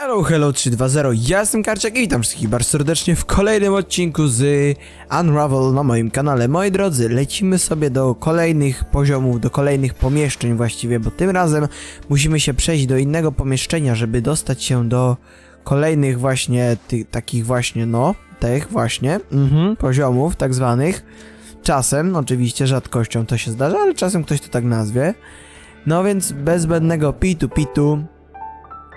Hello, hello 320, ja jestem Karczak i witam wszystkich bardzo serdecznie w kolejnym odcinku z Unravel na moim kanale. Moi drodzy, lecimy sobie do kolejnych poziomów, do kolejnych pomieszczeń właściwie, bo tym razem musimy się przejść do innego pomieszczenia, żeby dostać się do kolejnych właśnie tych takich właśnie, no, tych właśnie, mhm, poziomów tak zwanych. Czasem, oczywiście rzadkością to się zdarza, ale czasem ktoś to tak nazwie. No więc bez zbędnego pitu pitu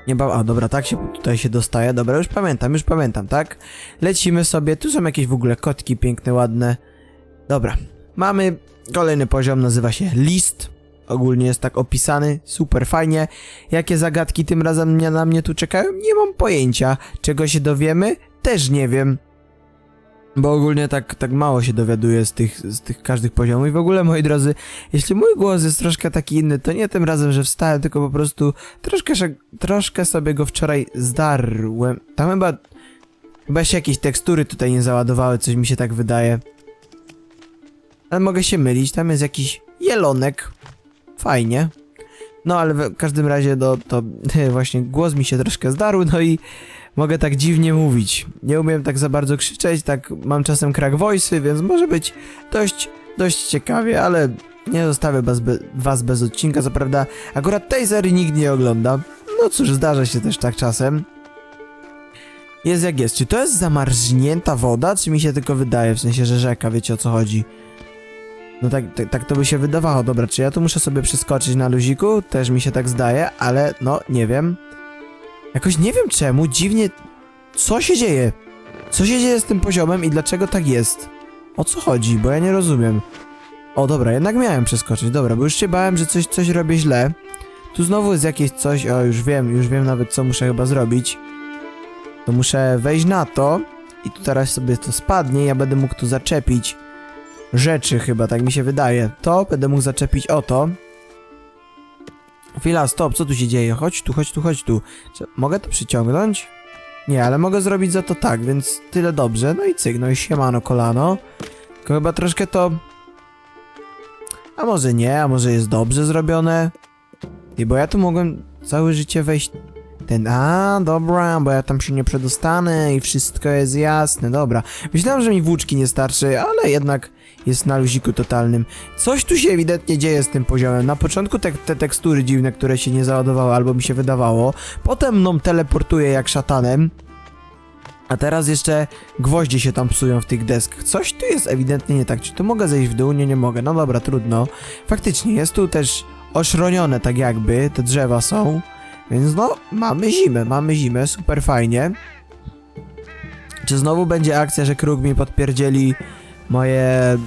nie ba... A, dobra, tak się tutaj się dostaje. Dobra, już pamiętam, już pamiętam, tak? Lecimy sobie. Tu są jakieś w ogóle kotki piękne, ładne. Dobra. Mamy kolejny poziom, nazywa się list. Ogólnie jest tak opisany, super fajnie. Jakie zagadki tym razem na mnie tu czekają? Nie mam pojęcia. Czego się dowiemy? Też nie wiem. Bo ogólnie tak, tak mało się dowiaduję z tych, z tych każdych poziomów. I w ogóle, moi drodzy, jeśli mój głos jest troszkę taki inny, to nie tym razem, że wstałem, tylko po prostu troszkę, troszkę sobie go wczoraj zdarłem. Tam chyba, chyba się jakieś tekstury tutaj nie załadowały, coś mi się tak wydaje. Ale mogę się mylić, tam jest jakiś jelonek. Fajnie. No ale w każdym razie no, to właśnie głos mi się troszkę zdarł, no i mogę tak dziwnie mówić. Nie umiem tak za bardzo krzyczeć, tak mam czasem krak voice'y, więc może być dość, dość ciekawie, ale nie zostawię was, be, was bez odcinka, co prawda akurat tej serii nikt nie ogląda. No cóż, zdarza się też tak czasem. Jest jak jest. Czy to jest zamarznięta woda, czy mi się tylko wydaje, w sensie, że rzeka, wiecie o co chodzi? No tak, tak, tak to by się wydawało. Dobra, czy ja tu muszę sobie przeskoczyć na luziku? Też mi się tak zdaje, ale no, nie wiem. Jakoś nie wiem czemu, dziwnie... Co się dzieje? Co się dzieje z tym poziomem i dlaczego tak jest? O co chodzi? Bo ja nie rozumiem. O, dobra, jednak miałem przeskoczyć. Dobra, bo już się bałem, że coś, coś robię źle. Tu znowu jest jakieś coś... O, już wiem, już wiem nawet, co muszę chyba zrobić. To muszę wejść na to i tu teraz sobie to spadnie ja będę mógł tu zaczepić rzeczy chyba, tak mi się wydaje. To będę mógł zaczepić o to. Chwila, stop, co tu się dzieje? Chodź tu, chodź tu, chodź tu. Czy mogę to przyciągnąć? Nie, ale mogę zrobić za to tak, więc tyle dobrze. No i cyk, no i siemano kolano. Tylko chyba troszkę to... A może nie, a może jest dobrze zrobione? I bo ja tu mogłem całe życie wejść... Ten, a, dobra, bo ja tam się nie przedostanę i wszystko jest jasne, dobra. Myślałem, że mi włóczki nie starczy, ale jednak jest na luziku totalnym. Coś tu się ewidentnie dzieje z tym poziomem. Na początku te, te tekstury dziwne, które się nie załadowały, albo mi się wydawało. Potem mną teleportuje jak szatanem. A teraz jeszcze gwoździe się tam psują w tych deskach. Coś tu jest ewidentnie nie tak. Czy tu mogę zejść w dół? Nie, nie mogę. No dobra, trudno. Faktycznie, jest tu też oszronione tak jakby. Te drzewa są. Więc no, mamy zimę, mamy zimę. Super fajnie. Czy znowu będzie akcja, że kruk mi podpierdzieli moje...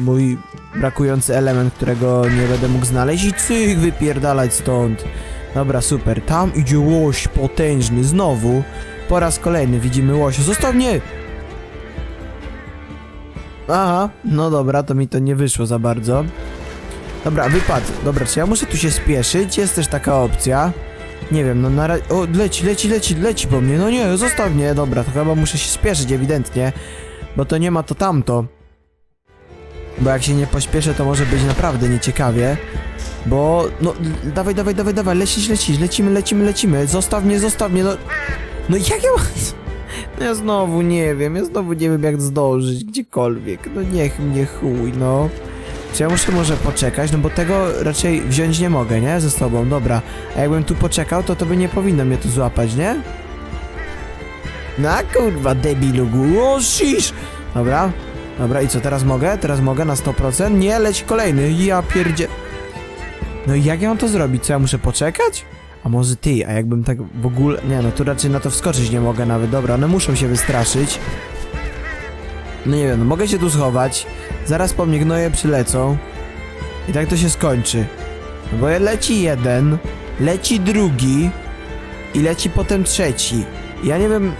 mój brakujący element, którego nie będę mógł znaleźć i cyk, wypierdalać stąd. Dobra, super. Tam idzie łoś potężny, znowu. Po raz kolejny widzimy łosia. Zostaw mnie! Aha, no dobra, to mi to nie wyszło za bardzo. Dobra, wypadł. Dobra, czy ja muszę tu się spieszyć? Jest też taka opcja. Nie wiem, no na razie... O, leci, leci, leci, leci po mnie. No nie, zostaw mnie. Dobra, to chyba muszę się spieszyć ewidentnie. Bo to nie ma to tamto. Bo jak się nie pośpieszę, to może być naprawdę nieciekawie. Bo, no, dawaj, dawaj, dawaj, dawaj, lecisz, lecisz, lecimy, lecimy, lecimy. Zostaw mnie, zostaw mnie, no... No jak ja. No ja znowu nie wiem, ja znowu nie wiem jak zdążyć, gdziekolwiek. No niech mnie chuj, no. Czy ja muszę może poczekać? No bo tego raczej wziąć nie mogę, nie? Ze sobą, dobra. A jakbym tu poczekał, to to by nie powinno mnie tu złapać, nie? No kurwa, debilu, shish! Dobra, dobra, i co, teraz mogę? Teraz mogę na 100%? Nie, leć kolejny, ja pierdzie... No i jak ja mam to zrobić? Co, ja muszę poczekać? A może ty, a jakbym tak w ogóle... Nie, no tu raczej na to wskoczyć nie mogę nawet, dobra, one muszą się wystraszyć. No nie wiem, no mogę się tu schować, zaraz po mnie gnoje przylecą i tak to się skończy. No bo leci jeden, leci drugi i leci potem trzeci. Ja nie wiem,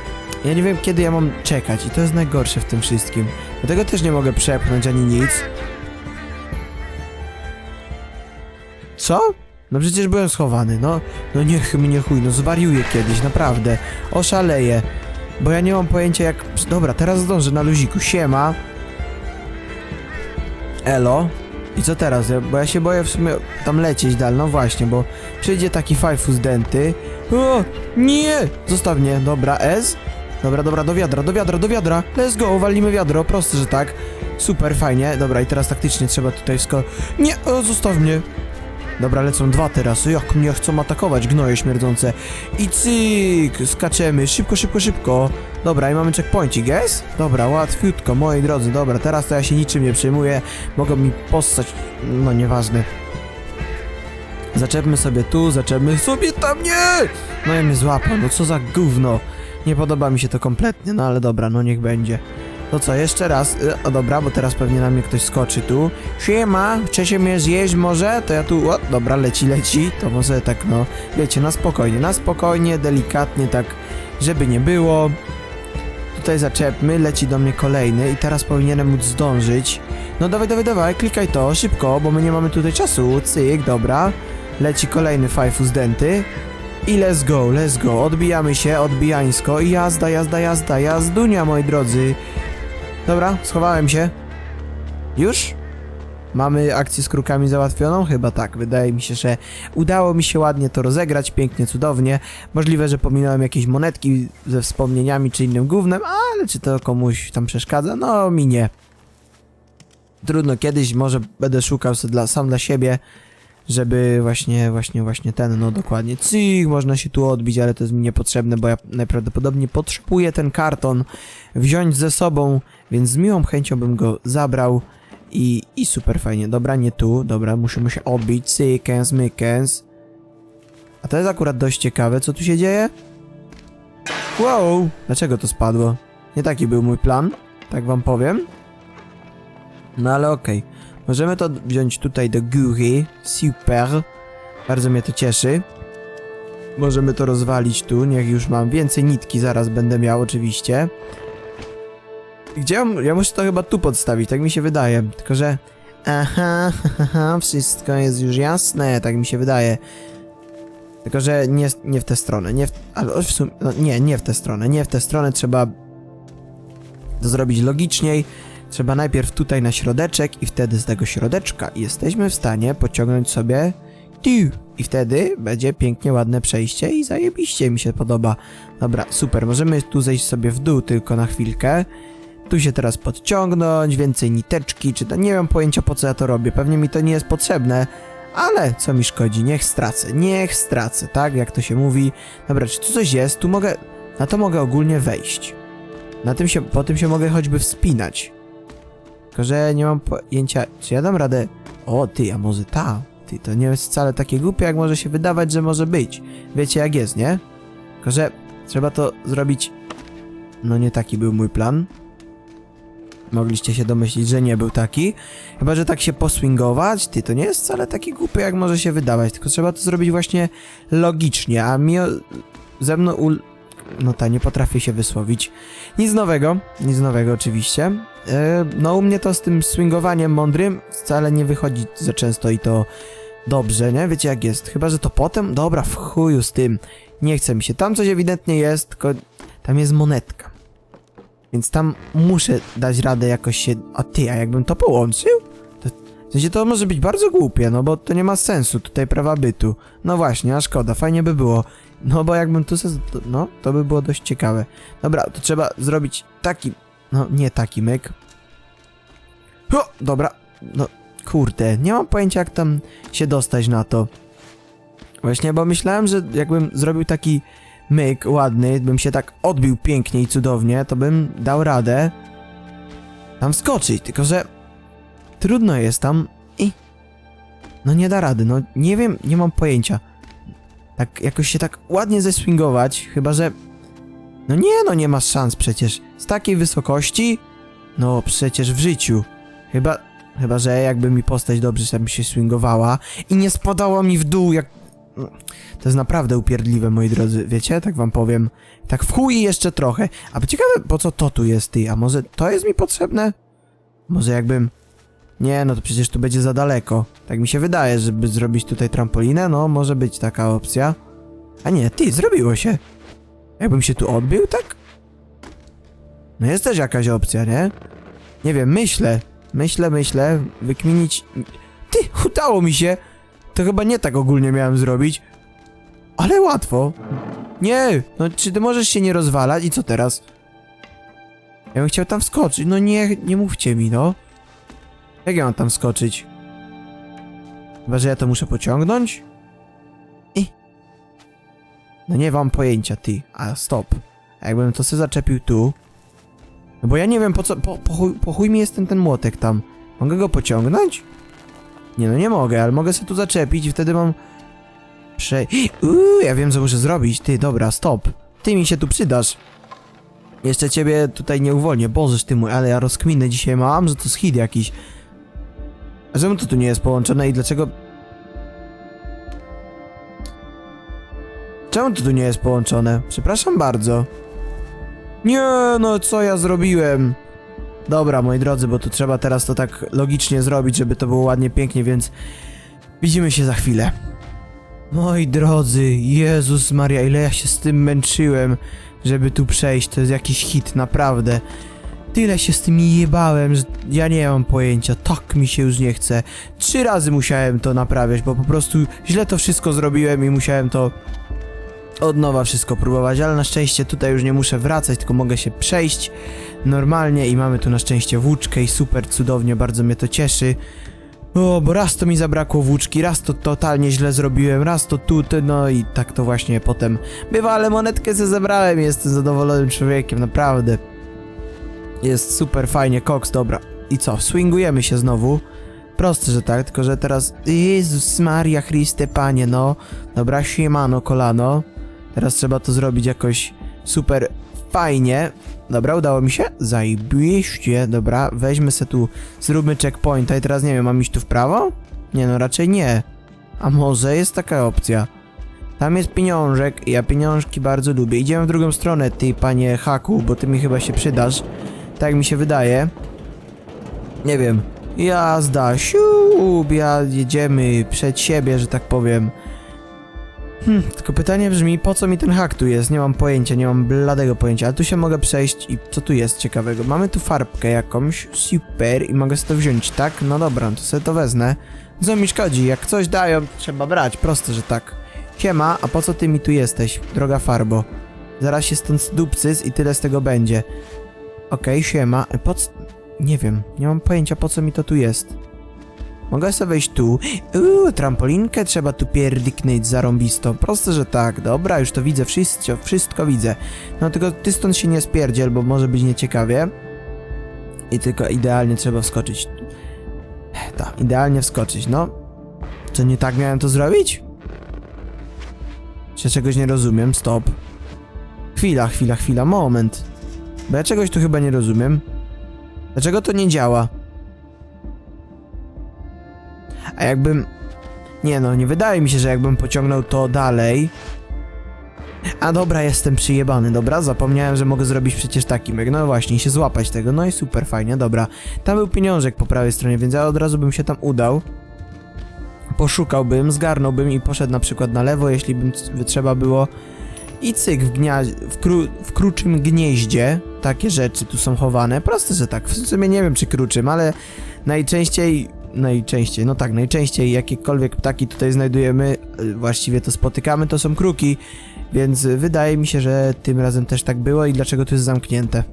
ja nie wiem kiedy ja mam czekać i to jest najgorsze w tym wszystkim. Dlatego też nie mogę przepchnąć ani nic. Co? No przecież byłem schowany, no. No niech mnie chuj, no zwariuję kiedyś, naprawdę. Oszaleję. Bo ja nie mam pojęcia jak... Dobra, teraz zdążę na luziku. Siema. Elo. I co teraz? Bo ja się boję w sumie tam lecieć dalej, no właśnie, bo przyjdzie taki fajfus denty. O! Nie! Zostaw mnie, dobra, S. Dobra, dobra, do wiadra, do wiadra, do wiadra. Let's go, walimy wiadro, proste, że tak. Super, fajnie. Dobra, i teraz taktycznie trzeba tutaj wsko... Nie, o, zostaw mnie. Dobra, lecą dwa teraz. Jak mnie chcą atakować, gnoje śmierdzące. I cyk, skaczemy, szybko, szybko, szybko. Dobra, i mamy checkpointik, jest? Dobra, łatwiutko, moi drodzy, dobra, teraz to ja się niczym nie przejmuję. Mogą mi postać, no nieważne. Zaczepmy sobie tu, zaczepmy sobie tam, nie! No i mnie złapał, no co za gówno. Nie podoba mi się to kompletnie, no ale dobra, no niech będzie. To co, jeszcze raz, y, o dobra, bo teraz pewnie na mnie ktoś skoczy tu. Siema, chcecie mnie zjeść może? To ja tu, o, dobra, leci, leci, to może tak, no, wiecie, na spokojnie, na spokojnie, delikatnie, tak, żeby nie było. Tutaj zaczepmy, leci do mnie kolejny i teraz powinienem móc zdążyć. No dawaj, dawaj, dawaj, klikaj to, szybko, bo my nie mamy tutaj czasu, cyk, dobra. Leci kolejny fajfus denty. I let's go, let's go, odbijamy się, odbijańsko i jazda, jazda, jazda, jazdunia, moi drodzy. Dobra, schowałem się. Już? Mamy akcję z krukami załatwioną? Chyba tak. Wydaje mi się, że udało mi się ładnie to rozegrać, pięknie, cudownie. Możliwe, że pominąłem jakieś monetki ze wspomnieniami czy innym gównem, ale czy to komuś tam przeszkadza? No, mi nie. Trudno, kiedyś może będę szukał sobie dla, sam dla siebie, żeby właśnie, właśnie, właśnie ten, no dokładnie, cyk, można się tu odbić, ale to jest mi niepotrzebne, bo ja najprawdopodobniej potrzebuję ten karton wziąć ze sobą, więc z miłą chęcią bym go zabrał i, i super fajnie. Dobra, nie tu, dobra, musimy się odbić, cykens, mykens. A to jest akurat dość ciekawe, co tu się dzieje? Wow, dlaczego to spadło? Nie taki był mój plan, tak wam powiem. No ale okej. Możemy to wziąć tutaj do góry. Super. Bardzo mnie to cieszy. Możemy to rozwalić tu. Niech już mam więcej nitki, zaraz będę miał oczywiście. Gdzie ja, ja muszę to chyba tu podstawić, tak mi się wydaje. Tylko, że... Aha, haha, wszystko jest już jasne, tak mi się wydaje. Tylko, że nie, nie w tę stronę, nie w... Ale w sumie... No, nie, nie w tę stronę, nie w tę stronę, trzeba to zrobić logiczniej. Trzeba najpierw tutaj na środeczek i wtedy z tego środeczka jesteśmy w stanie pociągnąć sobie tu. I wtedy będzie pięknie ładne przejście i zajebiście mi się podoba. Dobra, super, możemy tu zejść sobie w dół tylko na chwilkę. Tu się teraz podciągnąć, więcej niteczki, czy to nie mam pojęcia po co ja to robię. Pewnie mi to nie jest potrzebne, ale co mi szkodzi, niech stracę, niech stracę, tak jak to się mówi. Dobra, czy tu coś jest? Tu mogę, na to mogę ogólnie wejść. Na tym się, po tym się mogę choćby wspinać. Tylko, że nie mam pojęcia, czy ja dam radę... O, ty, a może ta? Ty, to nie jest wcale takie głupie, jak może się wydawać, że może być. Wiecie, jak jest, nie? Tylko, że trzeba to zrobić... No nie taki był mój plan. Mogliście się domyślić, że nie był taki. Chyba, że tak się poswingować, ty, to nie jest wcale taki głupie, jak może się wydawać. Tylko trzeba to zrobić właśnie logicznie, a mi... Ze mną ul... No ta, nie potrafię się wysłowić. Nic nowego, nic nowego oczywiście. E, no u mnie to z tym swingowaniem mądrym wcale nie wychodzi za często i to dobrze, nie? Wiecie jak jest. Chyba, że to potem? Dobra, w chuju z tym. Nie chce mi się. Tam coś ewidentnie jest, tylko tam jest monetka. Więc tam muszę dać radę jakoś się... A ty, a jakbym to połączył? To, w sensie to może być bardzo głupie, no bo to nie ma sensu tutaj prawa bytu. No właśnie, a szkoda, fajnie by było. No bo jakbym tu... se- No, to by było dość ciekawe. Dobra, to trzeba zrobić taki... No, nie taki myk. O, dobra, no kurde, nie mam pojęcia jak tam się dostać na to. Właśnie, bo myślałem, że jakbym zrobił taki myk ładny, bym się tak odbił pięknie i cudownie, to bym dał radę tam skoczyć, tylko że trudno jest tam i no nie da rady, no nie wiem, nie mam pojęcia. Tak jakoś się tak ładnie zeswingować, chyba że no nie, no nie masz szans przecież. Z takiej wysokości? No przecież w życiu. Chyba, chyba że jakby mi postać dobrze tam się swingowała i nie spadała mi w dół jak... No, To jest naprawdę upierdliwe, moi drodzy, wiecie? Tak wam powiem. Tak w chuj jeszcze trochę. A ciekawe, po co to tu jest, ty? A może to jest mi potrzebne? Może jakbym... Nie, no to przecież tu będzie za daleko. Tak mi się wydaje, żeby zrobić tutaj trampolinę, no może być taka opcja. A nie, ty, zrobiło się. Jakbym się tu odbił, tak? No jest też jakaś opcja, nie? Nie wiem, myślę, myślę, myślę, wykminić... Ty, udało mi się! To chyba nie tak ogólnie miałem zrobić. Ale łatwo. Nie! No czy ty możesz się nie rozwalać i co teraz? Ja bym chciał tam wskoczyć. No nie, nie mówcie mi, no. Jak ja mam tam skoczyć? Chyba, że ja to muszę pociągnąć? No nie mam pojęcia, ty. A, stop. Jakbym to sobie zaczepił tu... No bo ja nie wiem po co... Po, po, chuj, po chuj mi jest ten, ten młotek tam. Mogę go pociągnąć? Nie no, nie mogę, ale mogę sobie tu zaczepić i wtedy mam... Prze... Uuu, ja wiem co muszę zrobić. Ty, dobra, stop. Ty mi się tu przydasz. Jeszcze ciebie tutaj nie uwolnię. Bożeż ty mój, ale ja rozkminę dzisiaj mam, że to hit jakiś. A czemu to tu nie jest połączone i dlaczego... Czemu to tu nie jest połączone? Przepraszam bardzo. Nie, no co ja zrobiłem? Dobra, moi drodzy, bo tu trzeba teraz to tak logicznie zrobić, żeby to było ładnie, pięknie, więc widzimy się za chwilę. Moi drodzy, Jezus Maria, ile ja się z tym męczyłem, żeby tu przejść, to jest jakiś hit, naprawdę. Tyle się z tym jebałem, że ja nie mam pojęcia, tak mi się już nie chce. Trzy razy musiałem to naprawiać, bo po prostu źle to wszystko zrobiłem i musiałem to od nowa wszystko próbować, ale na szczęście tutaj już nie muszę wracać, tylko mogę się przejść normalnie i mamy tu na szczęście włóczkę i super cudownie, bardzo mnie to cieszy. O, bo raz to mi zabrakło włóczki, raz to totalnie źle zrobiłem, raz to tu, no i tak to właśnie potem bywa, ale monetkę ze zebrałem, jestem zadowolonym człowiekiem, naprawdę. Jest super fajnie, koks, dobra. I co, swingujemy się znowu. Proste, że tak, tylko że teraz... Jezus Maria Chryste, Panie, no. Dobra, siemano, kolano. Teraz trzeba to zrobić jakoś super fajnie. Dobra, udało mi się? Zajebiście, dobra, weźmy se tu, zróbmy checkpointa i teraz nie wiem, mam iść tu w prawo? Nie no, raczej nie. A może jest taka opcja? Tam jest pieniążek ja pieniążki bardzo lubię. Idziemy w drugą stronę, ty panie haku, bo ty mi chyba się przydasz. Tak mi się wydaje. Nie wiem. Jazda, siup, ja jedziemy przed siebie, że tak powiem. Hmm, tylko pytanie brzmi, po co mi ten hak tu jest? Nie mam pojęcia, nie mam bladego pojęcia, ale tu się mogę przejść i co tu jest ciekawego? Mamy tu farbkę jakąś, super, i mogę sobie to wziąć, tak? No dobra, to sobie to wezmę. Co mi szkodzi, jak coś dają, trzeba brać, proste, że tak. Siema, a po co ty mi tu jesteś, droga farbo? Zaraz się stąd dupcys i tyle z tego będzie. Okej, siema, po co... Nie wiem, nie mam pojęcia po co mi to tu jest. Mogę sobie wejść tu. Uuu, trampolinkę trzeba tu pierdyknąć zarąbisto. Proste, że tak. Dobra, już to widzę, wszystko, wszystko widzę. No tylko ty stąd się nie spierdziel, bo może być nieciekawie. I tylko idealnie trzeba wskoczyć. Tak, idealnie wskoczyć, no. Co, nie tak miałem to zrobić? Czy czegoś nie rozumiem? Stop. Chwila, chwila, chwila, moment. Bo ja czegoś tu chyba nie rozumiem. Dlaczego to nie działa? A jakbym... Nie no, nie wydaje mi się, że jakbym pociągnął to dalej... A dobra, jestem przyjebany, dobra? Zapomniałem, że mogę zrobić przecież taki myk. No właśnie, się złapać tego. No i super, fajnie, dobra. Tam był pieniążek po prawej stronie, więc ja od razu bym się tam udał. Poszukałbym, zgarnąłbym i poszedł na przykład na lewo, jeśli bym trzeba było. I cyk, w, gnia... w, kru... w kruczym gnieździe takie rzeczy tu są chowane. Proste, że tak. W sumie nie wiem, czy kruczym, ale najczęściej najczęściej, no tak, najczęściej jakiekolwiek ptaki tutaj znajdujemy, y, właściwie to spotykamy, to są kruki, więc wydaje mi się, że tym razem też tak było i dlaczego to jest zamknięte.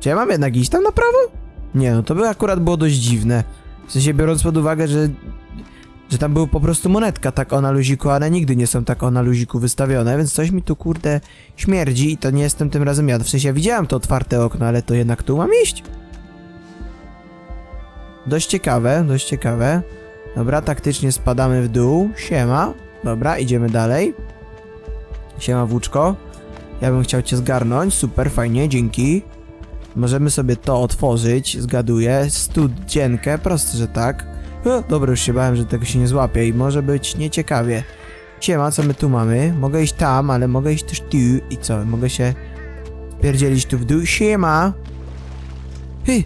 Czy ja mam jednak iść tam na prawo? Nie, no to by akurat było dość dziwne. W sensie biorąc pod uwagę, że że tam był po prostu monetka tak o na luziku, ale nigdy nie są tak o na luziku wystawione, więc coś mi tu kurde śmierdzi i to nie jestem tym razem ja. W sensie ja widziałem to otwarte okno, ale to jednak tu mam iść? Dość ciekawe, dość ciekawe. Dobra, taktycznie spadamy w dół. Siema. Dobra, idziemy dalej. Siema, włóczko. Ja bym chciał cię zgarnąć. Super, fajnie, dzięki. Możemy sobie to otworzyć, zgaduję. Studzienkę, proste, że tak. O, dobra, już się bałem, że tego się nie złapie i może być nieciekawie. Siema, co my tu mamy? Mogę iść tam, ale mogę iść też tu. I co, mogę się pierdzielić tu w dół? Siema! Hy,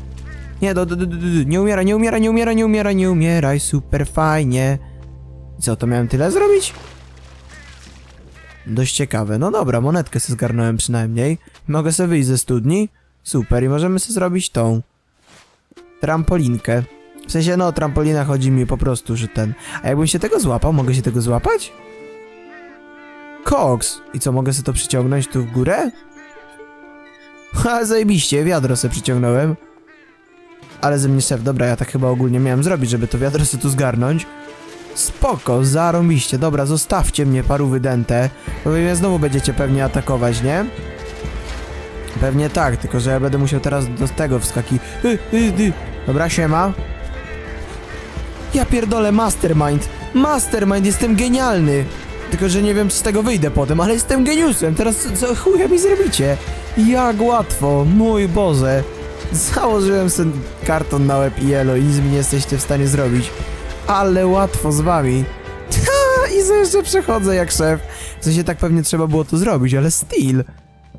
nie, do, do, do, do, nie umieraj, nie umieraj, nie umieraj, nie umieraj, nie umieraj, super fajnie. Co, to miałem tyle zrobić? Dość ciekawe. No dobra, monetkę sobie zgarnąłem przynajmniej. Mogę sobie wyjść ze studni. Super, i możemy sobie zrobić tą trampolinkę. W sensie, no, trampolina chodzi mi po prostu, że ten... A jakbym się tego złapał, mogę się tego złapać? koks. I co, mogę sobie to przyciągnąć tu w górę? Ha, zajebiście, wiadro sobie przyciągnąłem. Ale ze mnie szef, dobra, ja tak chyba ogólnie miałem zrobić, żeby to wiadro sobie tu zgarnąć. Spoko, zarąbiście, dobra, zostawcie mnie paru wydęte, bo wy mnie znowu będziecie pewnie atakować, nie? Pewnie tak, tylko że ja będę musiał teraz do tego wskaki... Dobra, siema. Ja pierdolę, mastermind! Mastermind, jestem genialny! Tylko, że nie wiem, czy z tego wyjdę potem, ale jestem geniuszem, teraz co chuja mi zrobicie? Jak łatwo, mój Boże! Założyłem sobie karton na łeb i elo i nic mi nie jesteście w stanie zrobić. Ale łatwo z wami. I sobie jeszcze przechodzę jak szef. W sensie tak pewnie trzeba było to zrobić, ale styl.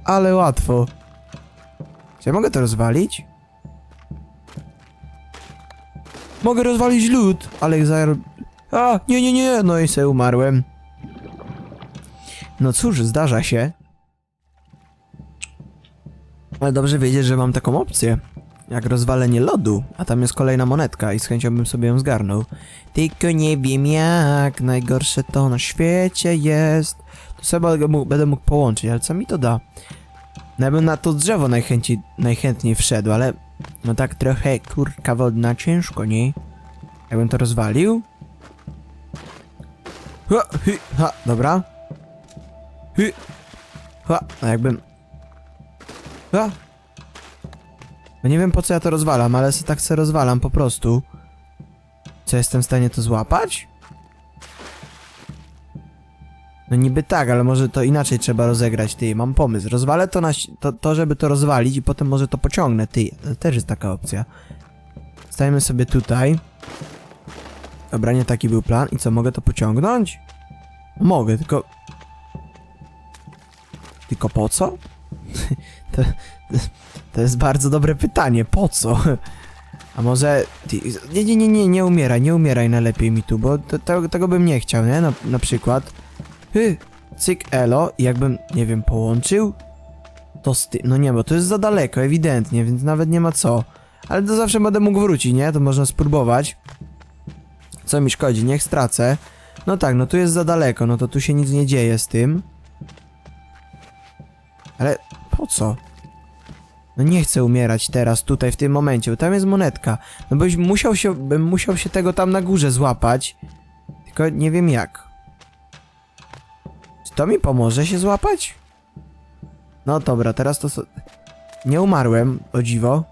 Ale łatwo. Czy ja mogę to rozwalić? Mogę rozwalić lód, ale za... A, nie, nie, nie, no i se umarłem. No cóż, zdarza się. Ale dobrze wiedzieć, że mam taką opcję. Jak rozwalenie lodu, a tam jest kolejna monetka i z chęcią bym sobie ją zgarnął. Tylko nie wiem jak, najgorsze to na świecie jest. To sobie będę mógł, połączyć, ale co mi to da? No ja bym na to drzewo najchętniej, najchętniej wszedł, ale no tak trochę kurka wodna ciężko, nie? Jakbym to rozwalił? Ha, hy, ha, dobra. Hy, ha, no jakbym... Ha. No nie wiem po co ja to rozwalam, ale se tak se rozwalam po prostu. Co jestem w stanie to złapać? No niby tak, ale może to inaczej trzeba rozegrać, ty, mam pomysł. Rozwalę to na, to, to żeby to rozwalić i potem może to pociągnę, ty. To też jest taka opcja. Stajemy sobie tutaj. Dobra, nie taki był plan. I co, mogę to pociągnąć? Mogę, tylko... Tylko po co? to, to jest bardzo dobre pytanie, po co? A może... Nie, nie, nie, nie, nie umieraj, nie umieraj najlepiej mi tu, bo to, to, tego bym nie chciał, nie? Na, na przykład... Hy, cyk, elo, jakbym, nie wiem, połączył? To z tym, no nie, bo to jest za daleko, ewidentnie, więc nawet nie ma co. Ale to zawsze będę mógł wrócić, nie? To można spróbować. Co mi szkodzi, niech stracę. No tak, no tu jest za daleko, no to tu się nic nie dzieje z tym. Ale po co? No nie chcę umierać teraz, tutaj, w tym momencie, bo tam jest monetka. No byś musiał się, bym musiał się tego tam na górze złapać. Tylko nie wiem jak. Czy to mi pomoże się złapać? No dobra, teraz to... so- Nie umarłem, o dziwo.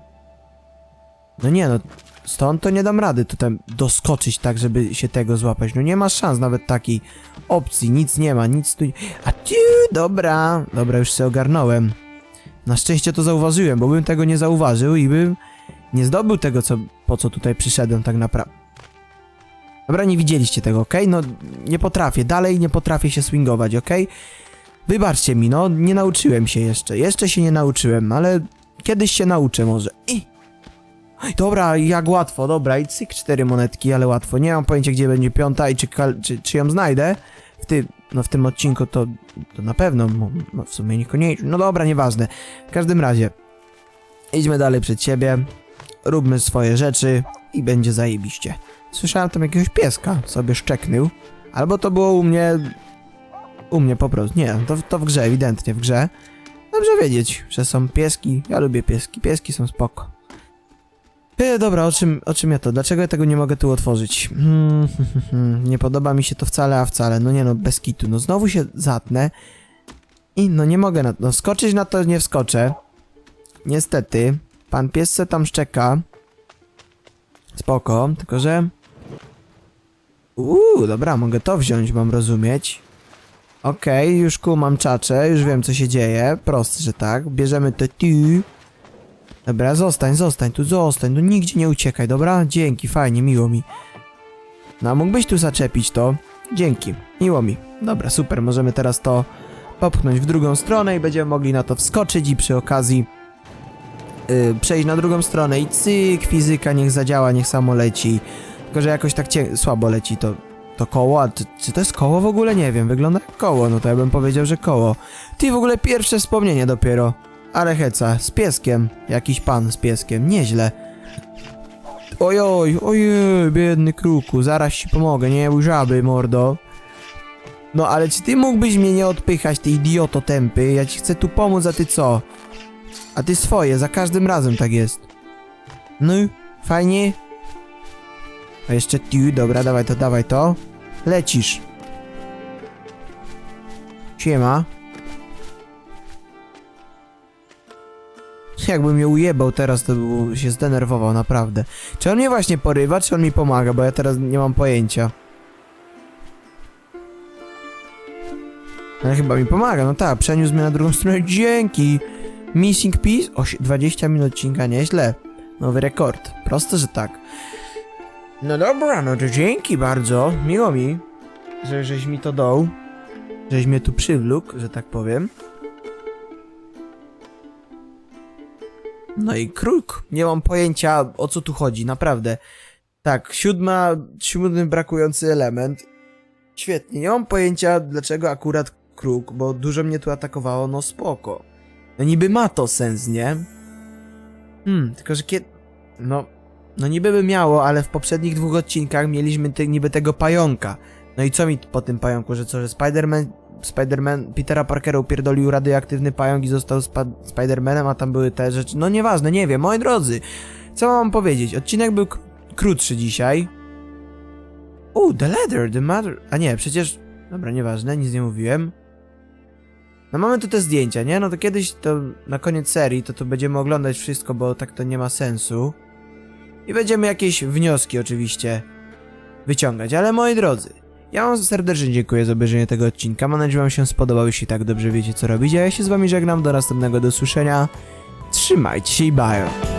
No nie no, stąd to nie dam rady tutaj doskoczyć tak, żeby się tego złapać. No nie ma szans nawet takiej opcji, nic nie ma, nic tu... A tiu, dobra, dobra, już się ogarnąłem. Na szczęście to zauważyłem, bo bym tego nie zauważył i bym nie zdobył tego, co, po co tutaj przyszedłem tak naprawdę. Dobra, nie widzieliście tego, okej? No, nie potrafię, dalej nie potrafię się swingować, okej? Wybaczcie mi, no, nie nauczyłem się jeszcze, jeszcze się nie nauczyłem, ale kiedyś się nauczę może. I... Dobra, jak łatwo, dobra, i cyk, cztery monetki, ale łatwo. Nie mam pojęcia, gdzie będzie piąta i czy, czy, czy ją znajdę. W tym, no w tym odcinku to, to na pewno, no w sumie niekoniecznie. No dobra, nieważne. W każdym razie, idźmy dalej przed siebie, róbmy swoje rzeczy i będzie zajebiście. Słyszałem tam jakiegoś pieska, sobie szczeknął. Albo to było u mnie... U mnie po prostu, nie, to, to w grze, ewidentnie w grze. Dobrze wiedzieć, że są pieski, ja lubię pieski, pieski są spoko. E, dobra, o czym, o czym ja to? Dlaczego ja tego nie mogę tu otworzyć? Hmm, nie podoba mi się to wcale, a wcale. No nie no, bez kitu. No znowu się zatnę. I no nie mogę na no skoczyć na to nie wskoczę. Niestety. Pan pies se tam szczeka. Spoko, tylko że... Uuu, dobra, mogę to wziąć, mam rozumieć. Okej, już kumam czacze, już wiem co się dzieje. Proste, że tak. Bierzemy te tu. Dobra, zostań, zostań, tu zostań, no nigdzie nie uciekaj, dobra? Dzięki, fajnie, miło mi. No, mógłbyś tu zaczepić to? Dzięki, miło mi. Dobra, super, możemy teraz to popchnąć w drugą stronę i będziemy mogli na to wskoczyć i przy okazji yy, przejść na drugą stronę i cyk, fizyka niech zadziała, niech samo leci. Tylko, że jakoś tak słabo leci to, to koło, a czy to jest koło w ogóle? Nie wiem, wygląda jak koło, no to ja bym powiedział, że koło. Ty w ogóle pierwsze wspomnienie dopiero. Ale heca, z pieskiem. Jakiś pan z pieskiem, nieźle. Ojoj, ojej, biedny kruku, zaraz ci pomogę, nie bój żaby, mordo. No ale czy ty mógłbyś mnie nie odpychać, ty idioto tępy? Ja ci chcę tu pomóc, a ty co? A ty swoje, za każdym razem tak jest. No, fajnie. A jeszcze tu, dobra, dawaj to, dawaj to. Lecisz. Siema. Jakby mnie ujebał teraz, to by się zdenerwował, naprawdę. Czy on mnie właśnie porywa, czy on mi pomaga, bo ja teraz nie mam pojęcia. Ale chyba mi pomaga, no tak, przeniósł mnie na drugą stronę, dzięki! Missing piece? O, 20 minut odcinka, nieźle. Nowy rekord, proste, że tak. No dobra, no to dzięki bardzo, miło mi, że żeś mi to dał, żeś mnie tu przywlókł, że tak powiem. No i kruk. Nie mam pojęcia o co tu chodzi, naprawdę. Tak, siódma, siódmy brakujący element. Świetnie, nie mam pojęcia dlaczego akurat kruk, bo dużo mnie tu atakowało, no spoko. No niby ma to sens, nie? Hmm, tylko że kiedy... No, no niby by miało, ale w poprzednich dwóch odcinkach mieliśmy te, niby tego pająka. No i co mi po tym pająku, że co, że Spider-Man Spider-Man Petera Parkera upierdolił radioaktywny pająk i został spa- Spider-Manem, a tam były te rzeczy. No nieważne, nie wiem, moi drodzy. Co mam powiedzieć? Odcinek był krótszy dzisiaj. U, the leather, the mother... A nie, przecież... Dobra, nieważne, nic nie mówiłem. No mamy tu te zdjęcia, nie? No to kiedyś to na koniec serii to tu będziemy oglądać wszystko, bo tak to nie ma sensu. I będziemy jakieś wnioski oczywiście wyciągać, ale moi drodzy, ja wam serdecznie dziękuję za obejrzenie tego odcinka. Mam nadzieję, że wam się spodobał, jeśli tak dobrze wiecie co robić. A ja się z wami żegnam, do następnego, do usłyszenia. Trzymajcie się i bajo.